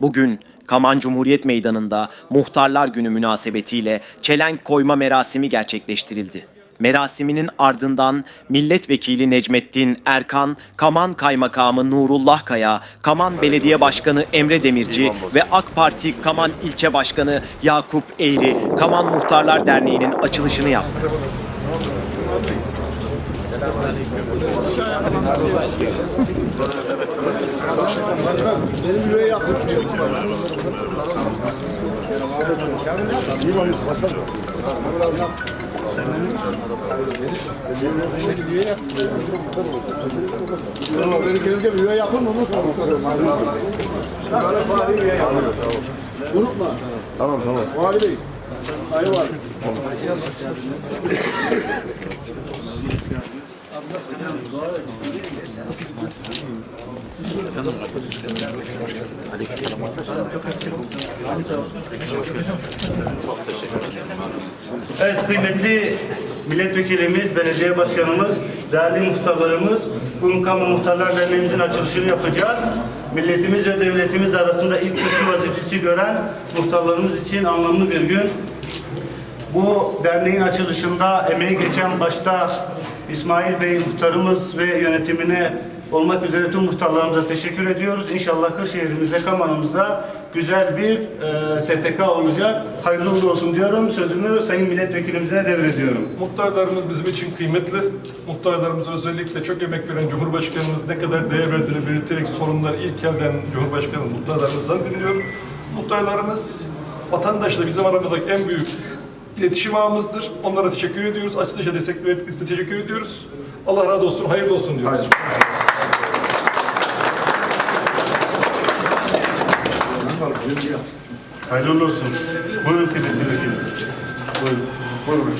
Bugün Kaman Cumhuriyet Meydanı'nda Muhtarlar Günü münasebetiyle çelenk koyma merasimi gerçekleştirildi. Merasiminin ardından Milletvekili Necmettin Erkan, Kaman Kaymakamı Nurullah Kaya, Kaman Belediye Başkanı Emre Demirci ve AK Parti Kaman İlçe Başkanı Yakup Eğri, Kaman Muhtarlar Derneği'nin açılışını yaptı. Benim üye yaptım. Fare üye yapın. Unutma. Tamam tamam. Vali Bey. Ayı var. Evet kıymetli milletvekilimiz, belediye başkanımız, değerli muhtarlarımız, bugün Kamu Muhtarlar Derneğimizin açılışını yapacağız. Milletimiz ve devletimiz arasında ilk köprü vazifesi gören muhtarlarımız için anlamlı bir gün. Bu derneğin açılışında emeği geçen başta İsmail Bey muhtarımız ve yönetimine olmak üzere tüm muhtarlarımıza teşekkür ediyoruz. İnşallah Kırşehir'imizde, Kaman'ımızda güzel bir e, STK olacak. Hayırlı uğurlu olsun diyorum. Sözümü Sayın Milletvekilimize devrediyorum. Muhtarlarımız bizim için kıymetli. Muhtarlarımız özellikle çok emek veren Cumhurbaşkanımız ne kadar değer verdiğini belirterek sorunlar ilk elden Cumhurbaşkanı muhtarlarımızdan dinliyor. Muhtarlarımız vatandaşla bizim aramızdaki en büyük iletişim ağımızdır. Onlara teşekkür ediyoruz. Açılışa destek verdikleri için teşekkür ediyoruz. Allah razı olsun, hayırlı olsun diyoruz. Hayırlı uğurlu olsun. Buyurun kıymetli vekilim. Buyurun. Buyurun.